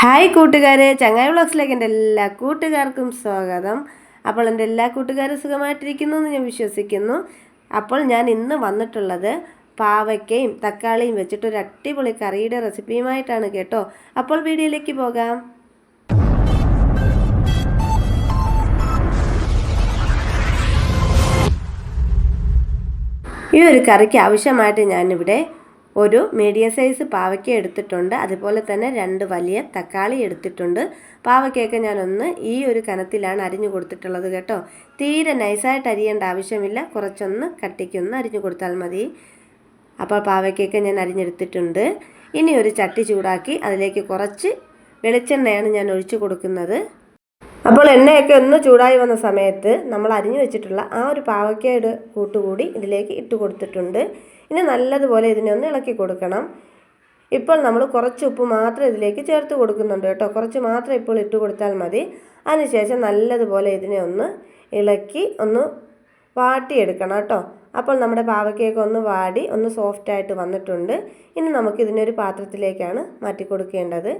Hi കൂട്ടുകാരെ ചങ്ങായി വ്ളോഗ്സിലേക്ക് എന്റെ എല്ലാ കൂട്ടുകാർക്കും സ്വാഗതം. അപ്പോൾ എന്റെ എല്ലാ കൂട്ടുകാരും സുഖമായിട്ടിരിക്കുന്നു എന്ന് ഞാൻ വിശ്വസിക്കുന്നു. അപ്പോൾ ഞാൻ ഇന്ന് വന്നിട്ടുള്ളത് പാവയ്ക്കയും തക്കാളിയും വെച്ചിട്ട് ഒരു അടിപൊളി കറിയുടെ റെസിപ്പിയുമായിട്ടാണ് കേട്ടോ. അപ്പോൾ വീഡിയോയിലേക്ക് പോകാം. ഈ ഒരു കറിക്ക് ആവശ്യമായിട്ട് ഞാനിവിടെ ഒരു മീഡിയം സൈസ് പാവയ്ക്ക എടുത്തിട്ടുണ്ട്. അതുപോലെ തന്നെ രണ്ട് വലിയ തക്കാളി എടുത്തിട്ടുണ്ട്. പാവയ്ക്കയൊക്കെ ഞാനൊന്ന് ഈ ഒരു കനത്തിലാണ് അരിഞ്ഞു കൊടുത്തിട്ടുള്ളത് കേട്ടോ. തീരെ നൈസായിട്ട് അരിയേണ്ട ആവശ്യമില്ല. കുറച്ചൊന്ന് കട്ടിക്കൊന്ന് അരിഞ്ഞു കൊടുത്താൽ മതി. അപ്പോൾ പാവയ്ക്കയൊക്കെ ഞാൻ അരിഞ്ഞെടുത്തിട്ടുണ്ട്. ഇനി ഒരു ചട്ടി ചൂടാക്കി അതിലേക്ക് കുറച്ച് വെളിച്ചെണ്ണയാണ് ഞാൻ ഒഴിച്ചു കൊടുക്കുന്നത്. അപ്പോൾ എണ്ണയൊക്കെ ഒന്ന് ചൂടായി വന്ന സമയത്ത് നമ്മൾ അരിഞ്ഞു വെച്ചിട്ടുള്ള ആ ഒരു പാവയ്ക്കയുടെ കൂട്ടുകൂടി ഇതിലേക്ക് ഇട്ട് കൊടുത്തിട്ടുണ്ട്. ഇനി നല്ലതുപോലെ ഇതിനെ ഒന്ന് ഇളക്കി കൊടുക്കണം. ഇപ്പോൾ നമ്മൾ കുറച്ച് ഉപ്പ് മാത്രം ഇതിലേക്ക് ചേർത്ത് കൊടുക്കുന്നുണ്ട് കേട്ടോ. കുറച്ച് മാത്രം ഇപ്പോൾ ഇട്ട് കൊടുത്താൽ മതി. അതിനുശേഷം നല്ലതുപോലെ ഇതിനെ ഒന്ന് ഇളക്കി ഒന്ന് വാട്ടിയെടുക്കണം കേട്ടോ. അപ്പോൾ നമ്മുടെ പാവയ്ക്കൊക്കെ ഒന്ന് വാടി ഒന്ന് സോഫ്റ്റായിട്ട് വന്നിട്ടുണ്ട്. ഇനി നമുക്ക് ഇതിനൊരു പാത്രത്തിലേക്കാണ് മാറ്റി കൊടുക്കേണ്ടത്.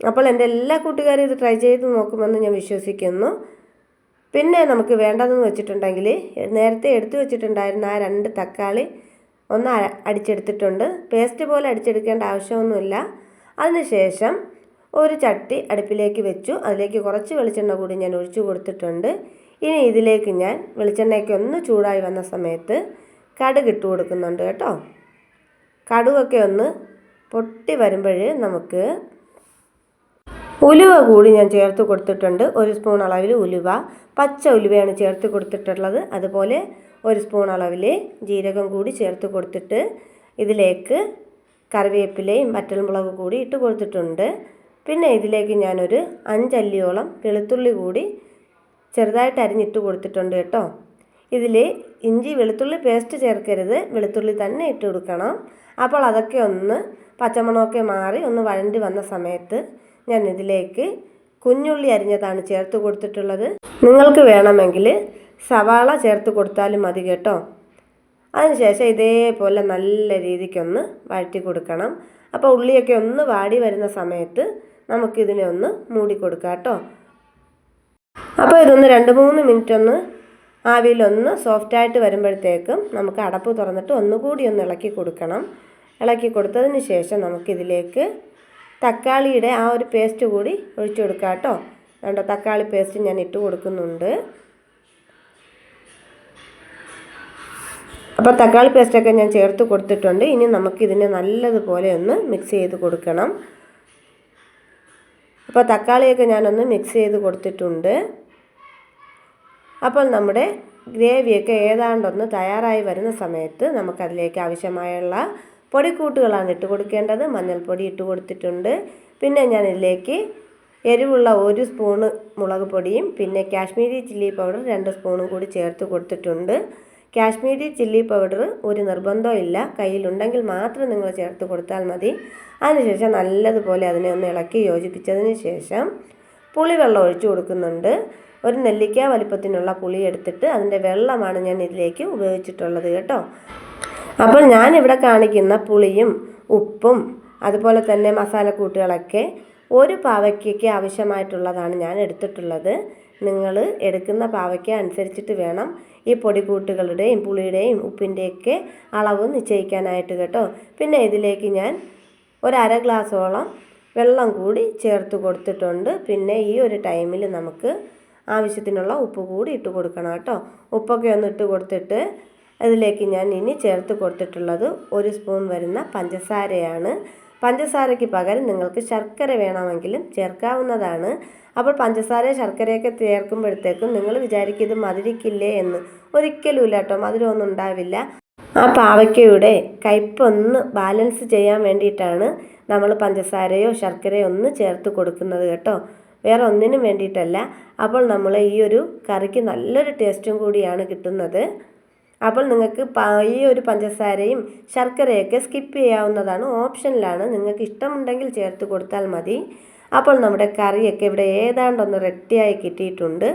അപ്പോൾ എന്റെ എല്ലാ കൂട്ടുകാരും ഇത് ട്രൈ ചെയ്ത് നോക്കുമെന്ന് ഞാൻ വിശ്വസിക്കുന്നു. പിന്നെ നമുക്ക് വേണ്ടതെന്ന് വെച്ചിട്ടുണ്ടെങ്കിൽ നേരത്തെ എടുത്തു വെച്ചിട്ടുണ്ടായിരുന്ന ആ രണ്ട് തക്കാളി ഒന്ന് അടിച്ചെടുത്തിട്ടുണ്ട്. പേസ്റ്റ് പോലെ അടിച്ചെടുക്കേണ്ട ആവശ്യമൊന്നുമില്ല. അതിനുശേഷം ഒരു ചട്ടി അടുപ്പിലേക്ക് വെച്ചു. അതിലേക്ക് കുറച്ച് വെളിച്ചെണ്ണ കൂടി ഞാൻ ഒഴിച്ചു കൊടുത്തിട്ടുണ്ട്. ഇനി ഇതിലേക്ക് ഞാൻ വെളിച്ചെണ്ണയ്ക്ക് ഒന്ന് ചൂടായി വന്ന സമയത്ത് കടുക് ഇട്ട് കൊടുക്കുന്നുണ്ട് കേട്ടോ. കടുകൊക്കെ ഒന്ന് പൊട്ടി വരുമ്പോൾ നമുക്ക് ഉലുവ കൂടി ഞാൻ ചേർത്ത് കൊടുത്തിട്ടുണ്ട്. ഒരു സ്പൂൺ അളവിൽ ഉലുവ. പച്ച ഉലുവയാണ് ചേർത്ത് കൊടുത്തിട്ടുള്ളത്. അതുപോലെ ഒരു സ്പൂൺ അളവിൽ ജീരകം കൂടി ചേർത്ത് കൊടുത്തിട്ട് ഇതിലേക്ക് കറിവേപ്പിലയും വറ്റൽമുളക് കൂടി ഇട്ട് കൊടുത്തിട്ടുണ്ട്. പിന്നെ ഇതിലേക്ക് ഞാനൊരു അഞ്ചല്ലിയോളം വെളുത്തുള്ളി കൂടി ചെറുതായിട്ട് അരിഞ്ഞിട്ട് കൊടുത്തിട്ടുണ്ട് കേട്ടോ. ഇതിൽ ഇഞ്ചി വെളുത്തുള്ളി പേസ്റ്റ് ചേർക്കരുത്. വെളുത്തുള്ളി തന്നെ ഇട്ട് കൊടുക്കണം. അപ്പോൾ അതൊക്കെ ഒന്ന് പച്ചമണമൊക്കെ മാറി ഒന്ന് വഴണ്ടി വന്ന സമയത്ത് ഞാൻ ഇതിലേക്ക് കുഞ്ഞുള്ളി അരിഞ്ഞതാണ് ചേർത്ത് കൊടുത്തിട്ടുള്ളത്. നിങ്ങൾക്ക് വേണമെങ്കിൽ സവാള ചേർത്ത് കൊടുത്താലും മതി കേട്ടോ. അതിനുശേഷം ഇതേപോലെ നല്ല രീതിക്കൊന്ന് വഴറ്റി കൊടുക്കണം. അപ്പോൾ ഉള്ളിയൊക്കെ ഒന്ന് വാടി വരുന്ന സമയത്ത് നമുക്കിതിനെ ഒന്ന് മൂടി കൊടുക്കാം കേട്ടോ. അപ്പോൾ ഇതൊന്ന് രണ്ട് മൂന്ന് മിനിറ്റ് ഒന്ന് ആവിയിലൊന്ന് സോഫ്റ്റായിട്ട് വരുമ്പോഴത്തേക്കും നമുക്ക് അടപ്പ് തുറന്നിട്ട് ഒന്നുകൂടി ഒന്ന് ഇളക്കി കൊടുക്കണം. ഇളക്കി കൊടുത്തതിന് ശേഷം നമുക്കിതിലേക്ക് തക്കാളിയുടെ ആ ഒരു പേസ്റ്റ് കൂടി ഒഴിച്ചു കൊടുക്കാം കേട്ടോ. വേണ്ട തക്കാളി പേസ്റ്റ് ഞാൻ ഇട്ട് കൊടുക്കുന്നുണ്ട്. അപ്പോൾ തക്കാളി പേസ്റ്റൊക്കെ ഞാൻ ചേർത്ത് കൊടുത്തിട്ടുണ്ട്. ഇനി നമുക്കിതിനെ നല്ലതുപോലെ ഒന്ന് മിക്സ് ചെയ്ത് കൊടുക്കണം. അപ്പോൾ തക്കാളിയൊക്കെ ഞാനൊന്ന് മിക്സ് ചെയ്ത് കൊടുത്തിട്ടുണ്ട്. അപ്പോൾ നമ്മുടെ ഗ്രേവിയൊക്കെ ഏതാണ്ടൊന്ന് തയ്യാറായി വരുന്ന സമയത്ത് നമുക്കതിലേക്ക് ആവശ്യമായുള്ള പൊടിക്കൂട്ടുകളാണ് ഇട്ട് കൊടുക്കേണ്ടത്. മഞ്ഞൾപ്പൊടി ഇട്ട് കൊടുത്തിട്ടുണ്ട്. പിന്നെ ഞാൻ ഇതിലേക്ക് എരിവുള്ള ഒരു സ്പൂണ് മുളക് പൊടിയും പിന്നെ കാശ്മീരി ചില്ലി പൗഡർ രണ്ട് സ്പൂണും കൂടി ചേർത്ത് കൊടുത്തിട്ടുണ്ട്. കാശ്മീരി ചില്ലി പൗഡർ ഒരു നിർബന്ധവും ഇല്ല കയ്യിലുണ്ടെങ്കിൽ മാത്രം നിങ്ങൾ ചേർത്ത് കൊടുത്താൽ മതി. അതിനുശേഷം നല്ലതുപോലെ അതിനെ ഒന്ന് ഇളക്കി യോജിപ്പിച്ചതിന് ശേഷം പുളിവെള്ളം ഒഴിച്ചു കൊടുക്കുന്നുണ്ട്. ഒരു നെല്ലിക്ക വലിപ്പത്തിനുള്ള പുളി എടുത്തിട്ട് അതിന്റെ വെള്ളമാണ് ഞാൻ ഇതിലേക്ക് ഉപയോഗിച്ചിട്ടുള്ളത് കേട്ടോ. അപ്പോൾ ഞാനിവിടെ കാണിക്കുന്ന പുളിയും ഉപ്പും അതുപോലെ തന്നെ മസാലക്കൂട്ടുകളൊക്കെ ഒരു പാവയ്ക്കയ്ക്ക് ആവശ്യമായിട്ടുള്ളതാണ് ഞാൻ എടുത്തിട്ടുള്ളത്. നിങ്ങൾ എടുക്കുന്ന പാവയ്ക്ക് അനുസരിച്ചിട്ട് വേണം ഈ പൊടിക്കൂട്ടുകളുടെയും പുളിയുടെയും ഉപ്പിന്റെയൊക്കെ അളവ് നിശ്ചയിക്കാനായിട്ട് കേട്ടോ. പിന്നെ ഇതിലേക്ക് ഞാൻ ഒരര ഗ്ലാസ്സോളം വെള്ളം കൂടി ചേർത്ത് കൊടുത്തിട്ടുണ്ട്. പിന്നെ ഈ ഒരു ടൈമിൽ നമുക്ക് ആവശ്യത്തിനുള്ള ഉപ്പ് കൂടി ഇട്ട് കൊടുക്കണം കേട്ടോ. ഉപ്പൊക്കെ ഒന്ന് ഇട്ട് കൊടുത്തിട്ട് അതിലേക്ക് ഞാൻ ഇനി ചേർത്ത് കൊടുത്തിട്ടുള്ളത് ഒരു സ്പൂൺ വരുന്ന പഞ്ചസാരയാണ്. പഞ്ചസാരയ്ക്ക് പകരം നിങ്ങൾക്ക് ശർക്കര വേണമെങ്കിലും ചേർക്കാവുന്നതാണ്. അപ്പോൾ പഞ്ചസാര ശർക്കരയൊക്കെ ചേർക്കുമ്പോഴത്തേക്കും നിങ്ങൾ വിചാരിക്കും ഇത് മധുരിക്കില്ലേ എന്ന്. ഒരിക്കലും ഇല്ല കേട്ടോ മധുരമൊന്നും ഉണ്ടാവില്ല. ആ പാവയ്ക്കയുടെ കയ്പൊന്ന് ബാലൻസ് ചെയ്യാൻ വേണ്ടിയിട്ടാണ് നമ്മൾ പഞ്ചസാരയോ ശർക്കരയോ ഒന്ന് ചേർത്ത് കൊടുക്കുന്നത് കേട്ടോ. വേറെ ഒന്നിനും വേണ്ടിയിട്ടല്ല. അപ്പോൾ നമ്മൾ ഈ ഒരു കറിക്ക് നല്ലൊരു ടേസ്റ്റും കൂടിയാണ് കിട്ടുന്നത്. അപ്പോൾ നിങ്ങൾക്ക് ഈ ഒരു പഞ്ചസാരയും ശർക്കരയൊക്കെ സ്കിപ്പ് ചെയ്യാവുന്നതാണ് ഓപ്ഷനിലാണ് നിങ്ങൾക്ക് ഇഷ്ടമുണ്ടെങ്കിൽ ചേർത്ത് കൊടുത്താൽ മതി. അപ്പോൾ നമ്മുടെ കറിയൊക്കെ ഇവിടെ ഏതാണ്ടൊന്ന് റെഡിയായി കിട്ടിയിട്ടുണ്ട്.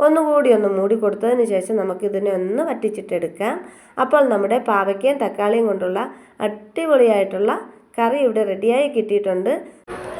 ഒന്നുകൂടി ഒന്ന് മൂടി കൊടുത്തതിന് ശേഷം നമുക്കിതിനെ ഒന്ന് വറ്റിച്ചിട്ടെടുക്കാം. അപ്പോൾ നമ്മുടെ പാവയ്ക്കയും തക്കാളിയും കൊണ്ടുള്ള അടിപൊളിയായിട്ടുള്ള കറി ഇവിടെ റെഡിയായി കിട്ടിയിട്ടുണ്ട്.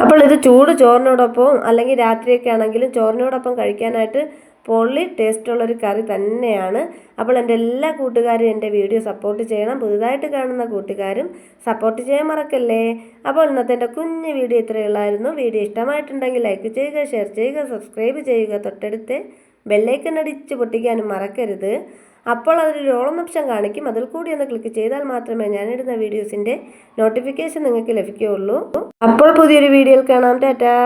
അപ്പോൾ ഇത് ചൂട് ചോറിനോടൊപ്പം അല്ലെങ്കിൽ രാത്രിയൊക്കെ ആണെങ്കിലും ചോറിനോടൊപ്പം കഴിക്കാനായിട്ട് പൊള്ളി ടേസ്റ്റുള്ളൊരു കറി തന്നെയാണ്. അപ്പോൾ എന്റെ എല്ലാ കൂട്ടുകാരും എന്റെ വീഡിയോ സപ്പോർട്ട് ചെയ്യണം. പുതുതായിട്ട് കാണുന്ന കൂട്ടുകാരും സപ്പോർട്ട് ചെയ്യാൻ മറക്കല്ലേ? അപ്പോൾ ഇന്നത്തെ എന്റെ കുഞ്ഞു വീഡിയോ ഇത്രയേ ഉള്ളായിരുന്നു. വീഡിയോ ഇഷ്ടമായിട്ടുണ്ടെങ്കിൽ ലൈക്ക് ചെയ്യുക ഷെയർ ചെയ്യുക സബ്സ്ക്രൈബ് ചെയ്യുക. തൊട്ടടുത്ത് ബെല്ലൈക്കൺ അടിച്ച് പൊട്ടിക്കാനും മറക്കരുത്. അപ്പോൾ അതൊരു ഓളം ഓപ്ഷൻ കാണിക്കും. അതിൽ കൂടി ഒന്ന് ക്ലിക്ക് ചെയ്താൽ മാത്രമേ ഞാനിടുന്ന വീഡിയോസിന്റെ നോട്ടിഫിക്കേഷൻ നിങ്ങൾക്ക് ലഭിക്കുകയുള്ളൂ. അപ്പോൾ പുതിയൊരു വീഡിയോയിൽ കാണാം. ടാറ്റാ.